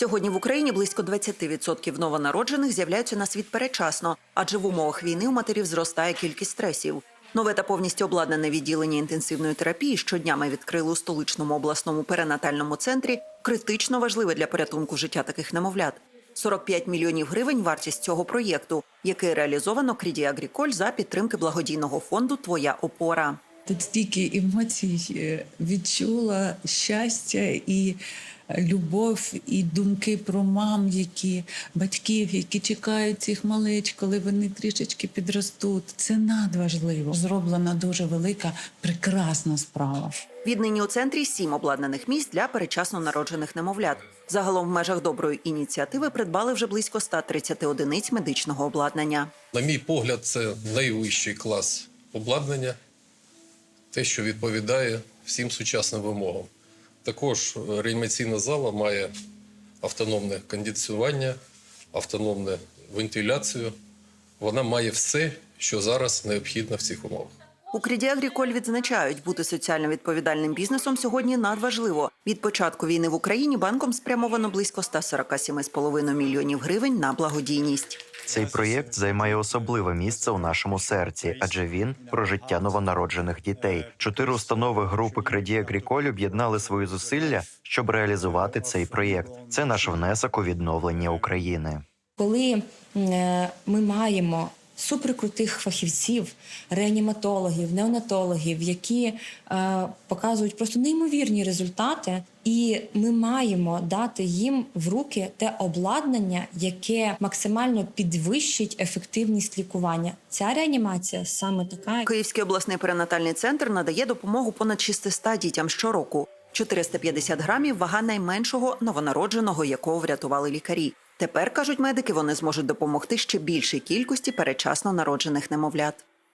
Сьогодні в Україні близько 20% новонароджених з'являються на світ передчасно, адже в умовах війни у матерів зростає кількість стресів. Нове та повністю обладнане відділення інтенсивної терапії щодня ми відкрили у столичному обласному перинатальному центрі критично важливе для порятунку життя таких немовлят. 45 мільйонів гривень вартість цього проєкту, який реалізовано Кріді Агріколь за підтримки благодійного фонду Твоя опора. Тут стільки емоцій е, відчула щастя і любов, і думки про мам, які батьків, які чекають цих малеч, коли вони трішечки підростуть. Це надважливо. Зроблена дуже велика, прекрасна справа. Віднині у центрі сім обладнаних місць для передчасно народжених немовлят. Загалом в межах доброї ініціативи придбали вже близько 130 одиниць медичного обладнання. На мій погляд, це найвищий клас обладнання, те, що відповідає всім сучасним вимогам. Також е, реанімаційна зала має автономне кондиціювання, автономну вентиляцію. Вона має все, що зараз необхідно в цих умовах. У Кріді Агріколь відзначають, бути соціально відповідальним бізнесом сьогодні надважливо. Від початку війни в Україні банком спрямовано близько 147,5 мільйонів гривень на благодійність. Цей проєкт займає особливе місце у нашому серці, адже він про життя новонароджених дітей. Чотири установи групи Креді Агріколь об'єднали свої зусилля, щоб реалізувати цей проєкт. Це наш внесок у відновлення України. коли е, ми маємо суперкрутих фахівців, реаніматологів, неонатологів, які е, показують просто неймовірні результати, і ми маємо дати їм в руки те обладнання, яке максимально підвищить ефективність лікування. Ця реанімація саме така. Київський обласний перинатальний центр надає допомогу понад 600 дітям щороку. 450 грамів вага найменшого новонародженого, якого врятували лікарі. Тепер кажуть медики, вони зможуть допомогти ще більшій кількості перечасно народжених немовлят.